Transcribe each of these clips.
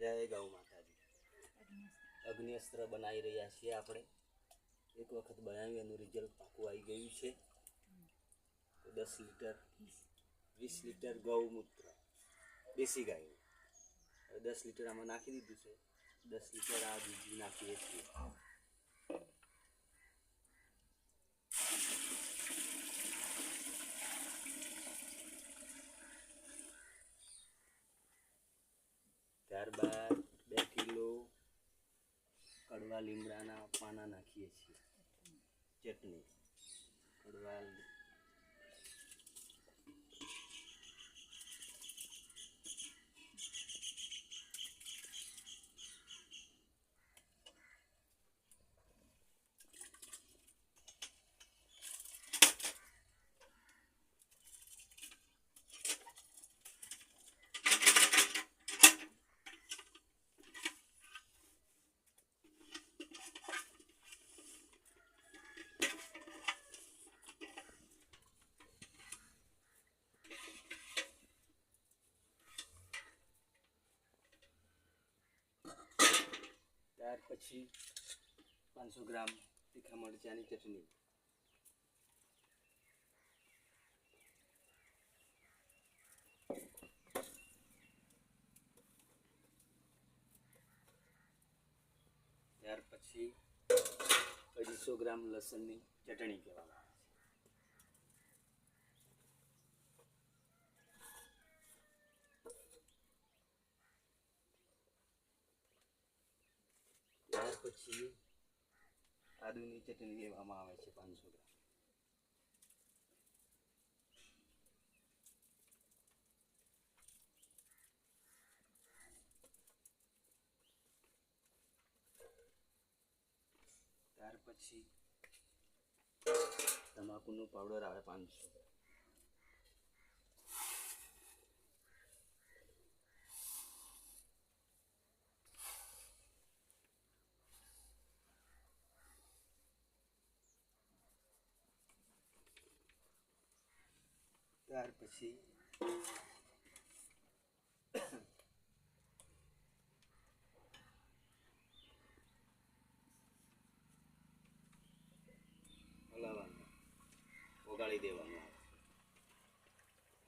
જય ગૌ માતાજી. અગ્નિઅસ્ત્ર બનાવી રહ્યા છીએ આપણે. એક વખત બનાવી એનું રિઝલ્ટ પાકું આવી ગયું છે. દસ લીટર, વીસ લીટર ગૌમૂત્ર દેશી ગાયનું દસ લીટર આમાં નાખી દીધું છે. દસ લીટર આ બીજી નાખીએ છીએ. ત્યારબાદ બે કિલો કડવા લીમડાના પાના નાખીએ છીએ. ચટણી કડવા ત્યાર પછી પાંચસો ગ્રામ તીખા મરચાંની ચટણી. ત્યાર પછી અઢીસો ગ્રામ લસણની ચટણી કહેવામાં આવે. પછી આદુની ચટણી લેવામાં આવે છે પાંચસો ગ્રામ. ત્યાર પછી તમાકુનો પાવડર આવે પાંચસો ત્યાર પછી હલાવવાનું ઓગાળી દેવાનું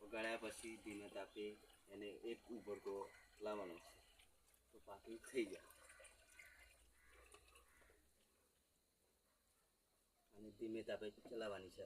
ઓગાળ્યા પછી ધીમે તાપે એને એક ઉભરકો લાવવાનો છે તો પાકી થઈ જાય અને ધીમે તાપે ચલાવવાની છે.